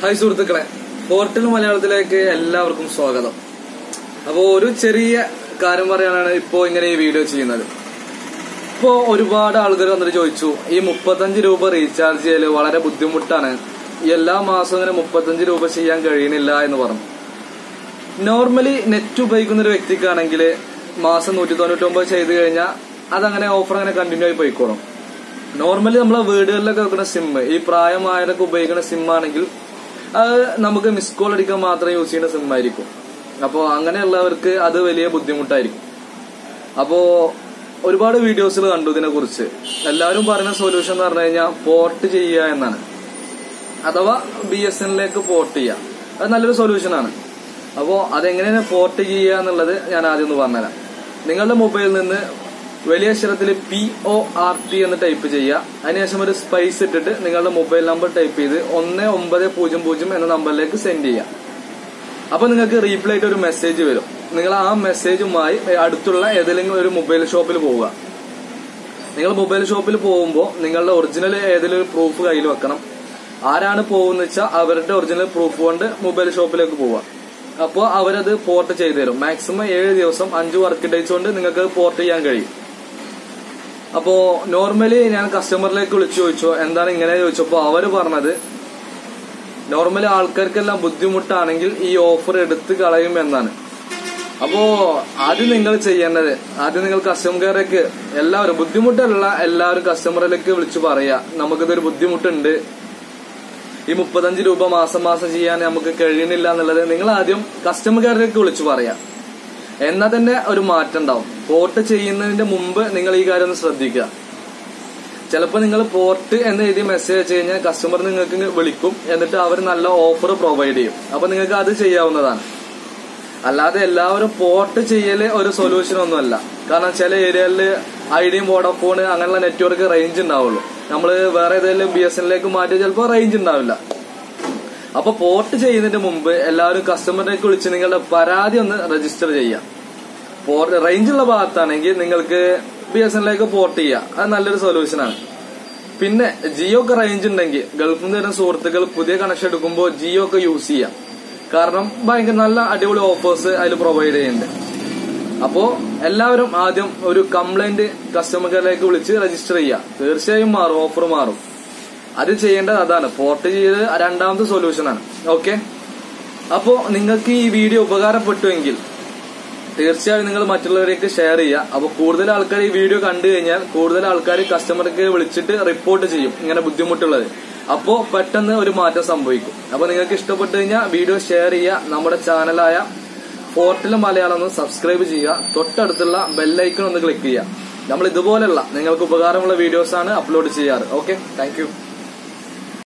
Hi സുഹൃത്തുക്കളെ. Portal മലയാളത്തിലേക്ക് എല്ലാവർക്കും സ്വാഗതം. അപ്പോൾ ഒരു ചെറിയ കാര്യം പറയാനാണ് ഇപ്പോൾ ഇങ്ങനെ ഈ വീഡിയോ ചെയ്യുന്നത്. ഇപ്പോൾ ഒരുപാട് ആളുകൾ വന്നിട്ട് ചോദിച്ചു ഈ മുപ്പത്തഞ്ച് രൂപ റീചാർജ് ചെയ്യൽ വളരെ ബുദ്ധിമുട്ടാണ്. എല്ലാ മാസവും ഇങ്ങനെ മുപ്പത്തഞ്ച് രൂപ ചെയ്യാൻ കഴിയുന്നില്ല എന്ന് പറഞ്ഞു. നോർമലി നെറ്റ് ഉപയോഗിക്കുന്ന ഒരു വ്യക്തിക്കാണെങ്കിൽ മാസം നൂറ്റി തൊണ്ണൂറ്റൊമ്പത് ചെയ്ത് കഴിഞ്ഞാൽ അതങ്ങനെ ഓഫർ അങ്ങനെ കണ്ടിന്യൂ ആയി പോയിക്കോളും. നോർമലി നമ്മളെ വീടുകളിലൊക്കെ വെക്കുന്ന സിം ഈ പ്രായമായതൊക്കെ ഉപയോഗിക്കുന്ന സിം ആണെങ്കിൽ അത് നമുക്ക് മിസ് കോൾ അടിക്കാൻ മാത്രം യൂസ് ചെയ്യുന്ന സിം ആയിരിക്കും. അപ്പോൾ അങ്ങനെയുള്ളവർക്ക് അത് വലിയ ബുദ്ധിമുട്ടായിരിക്കും. അപ്പോ ഒരുപാട് വീഡിയോസിൽ കണ്ടു ഇതിനെ കുറിച്ച്. എല്ലാവരും പറയുന്ന സൊല്യൂഷൻ എന്ന് പറഞ്ഞു കഴിഞ്ഞാൽ പോർട്ട് ചെയ്യുക എന്നാണ്. അഥവാ ബി എസ് എന്നിലേക്ക് പോർട്ട് ചെയ്യുക. അത് നല്ലൊരു സൊല്യൂഷനാണ് അപ്പോൾ അതെങ്ങനെയാണ് പോർട്ട് ചെയ്യുക എന്നുള്ളത് ഞാൻ ആദ്യം ഒന്ന് പറഞ്ഞുതരാം. നിങ്ങളുടെ മൊബൈലിൽ നിന്ന് വലിയ അക്ഷരത്തിൽ പി ഒ ആർ ടി എന്ന് ടൈപ്പ് ചെയ്യുക. അതിനുശേഷം ഒരു സ്പൈസ് ഇട്ടിട്ട് നിങ്ങളുടെ മൊബൈൽ നമ്പർ ടൈപ്പ് ചെയ്ത് ഒന്ന് ഒമ്പത് പൂജ്യം പൂജ്യം എന്ന നമ്പറിലേക്ക് സെൻഡ് ചെയ്യാം അപ്പൊ നിങ്ങൾക്ക് റീപ്ലൈ ആയിട്ട് ഒരു മെസ്സേജ് വരും. നിങ്ങൾ ആ മെസ്സേജുമായി അടുത്തുള്ള ഏതെങ്കിലും ഒരു മൊബൈൽ ഷോപ്പിൽ പോവുക. നിങ്ങൾ മൊബൈൽ ഷോപ്പിൽ പോകുമ്പോൾ നിങ്ങളുടെ ഒറിജിനൽ ഏതെങ്കിലും പ്രൂഫ് കയ്യിൽ വെക്കണം. ആരാണ് പോകുന്നത് വെച്ചാൽ അവരുടെ ഒറിജിനൽ പ്രൂഫ് കൊണ്ട് മൊബൈൽ ഷോപ്പിലേക്ക് പോവുക. അപ്പോൾ അവരത് പോർട്ട് ചെയ്തു തരും. മാക്സിമം ഏഴ് ദിവസം അഞ്ച് വർക്ക് ഡേയ്സ് കൊണ്ട് നിങ്ങൾക്ക് പോർട്ട് ചെയ്യാൻ കഴിയും. അപ്പോ നോർമലി ഞാൻ കസ്റ്റമറിലേക്ക് വിളിച്ചു ചോദിച്ചു എന്താണ് ഇങ്ങനെ ചോദിച്ചപ്പോ അവർ പറഞ്ഞത് നോർമലി ആൾക്കാർക്കെല്ലാം ബുദ്ധിമുട്ടാണെങ്കിൽ ഈ ഓഫർ എടുത്ത് കളയും എന്നാണ്. അപ്പോ ആദ്യം നിങ്ങൾ ചെയ്യേണ്ടത് ആദ്യം നിങ്ങൾ കസ്റ്റമർ കെയറേക്ക് എല്ലാവരും ബുദ്ധിമുട്ടുള്ള എല്ലാവരും കസ്റ്റമറിലേക്ക് വിളിച്ചു പറയാ നമുക്കിതൊരു ബുദ്ധിമുട്ടുണ്ട്. ഈ മുപ്പത്തഞ്ച് രൂപ മാസം മാസം ചെയ്യാൻ നമുക്ക് കഴിയുന്നില്ല എന്നുള്ളത് നിങ്ങൾ ആദ്യം കസ്റ്റമർ കെയറിലേക്ക് വിളിച്ചു പറയാ. എന്നാൽ തന്നെ ഒരു മാറ്റം ഉണ്ടാവും. പോർട്ട് ചെയ്യുന്നതിന്റെ മുമ്പ് നിങ്ങൾ ഈ കാര്യം ഒന്ന് ശ്രദ്ധിക്കുക. ചിലപ്പോൾ നിങ്ങൾ പോർട്ട് എന്ന് എഴുതി മെസ്സേജ് അയച്ചു കഴിഞ്ഞാൽ കസ്റ്റമർ നിങ്ങൾക്ക് വിളിക്കും. എന്നിട്ട് അവർ നല്ല ഓഫർ പ്രൊവൈഡ് ചെയ്യും. അപ്പൊ നിങ്ങൾക്ക് അത് ചെയ്യാവുന്നതാണ്. അല്ലാതെ എല്ലാവരും പോർട്ട് ചെയ്യൽ ഒരു സൊല്യൂഷൻ ഒന്നുമല്ല. കാരണം ചില ഏരിയകളിൽ ഐഡിയും വോഡോഫോൺ അങ്ങനെയുള്ള നെറ്റ്വർക്ക് റേഞ്ച് ഉണ്ടാവുള്ളൂ. നമ്മൾ വേറെ ഏതെങ്കിലും ബി എസ് എന്നിലേക്ക് മാറ്റിയാൽ ചിലപ്പോൾ റേഞ്ച് ഉണ്ടാവില്ല. അപ്പൊ പോർട്ട് ചെയ്യുന്നതിന് മുമ്പ് എല്ലാവരും കസ്റ്റമറിലേക്ക് വിളിച്ച് നിങ്ങളുടെ പരാതി ഒന്ന് രജിസ്റ്റർ ചെയ്യാം. പോർട്ട് റേഞ്ചുള്ള ഭാഗത്താണെങ്കിൽ നിങ്ങൾക്ക് ബി എസ് എന്നിലേക്ക് പോർട്ട് ചെയ്യാം. അത് നല്ലൊരു സൊല്യൂഷനാണ് പിന്നെ ജിയോ ഒക്കെ റേഞ്ച് ഉണ്ടെങ്കിൽ ഗൾഫിൽ നിന്ന് വരുന്ന സുഹൃത്തുക്കൾ പുതിയ കണക്ഷൻ എടുക്കുമ്പോൾ ജിയോ ഒക്കെ യൂസ് ചെയ്യാം. കാരണം ഭയങ്കര നല്ല അടിപൊളി ഓഫേഴ്സ് അതിൽ പ്രൊവൈഡ് ചെയ്യുന്നുണ്ട്. അപ്പോ എല്ലാവരും ആദ്യം ഒരു കംപ്ലൈന്റ് കസ്റ്റമർ കെയറിലേക്ക് വിളിച്ച് രജിസ്റ്റർ ചെയ്യുക തീർച്ചയായും മാറും ഓഫർ മാറും. അത് ചെയ്യേണ്ടത് അതാണ്. പോർട്ട് ചെയ്ത് രണ്ടാമത്തെ സൊല്യൂഷനാണ് ഓക്കെ അപ്പോ നിങ്ങൾക്ക് ഈ വീഡിയോ ഉപകാരപ്പെട്ടുവെങ്കിൽ തീർച്ചയായും നിങ്ങൾ മറ്റുള്ളവരേക്ക് ഷെയർ ചെയ്യുക. അപ്പോൾ കൂടുതൽ ആൾക്കാർ ഈ വീഡിയോ കണ്ടു കഴിഞ്ഞാൽ കൂടുതൽ ആൾക്കാർ കസ്റ്റമർക്ക് വിളിച്ചിട്ട് റിപ്പോർട്ട് ചെയ്യും. ഇങ്ങനെ ബുദ്ധിമുട്ടുള്ളത്. അപ്പോൾ പെട്ടെന്ന് ഒരു മാറ്റം സംഭവിക്കും. അപ്പോൾ നിങ്ങൾക്ക് ഇഷ്ടപ്പെട്ടു കഴിഞ്ഞാൽ വീഡിയോ ഷെയർ ചെയ്യുക. നമ്മുടെ ചാനലായ പോർട്ടൽ മലയാളം ഒന്ന് സബ്സ്ക്രൈബ് ചെയ്യുക. തൊട്ടടുത്തുള്ള ബെല്ലൈക്കൺ ഒന്ന് ക്ലിക്ക് ചെയ്യുക. നമ്മൾ ഇതുപോലെയുള്ള നിങ്ങൾക്ക് ഉപകാരമുള്ള വീഡിയോസ് ആണ് അപ്ലോഡ് ചെയ്യാറ്. Okay thank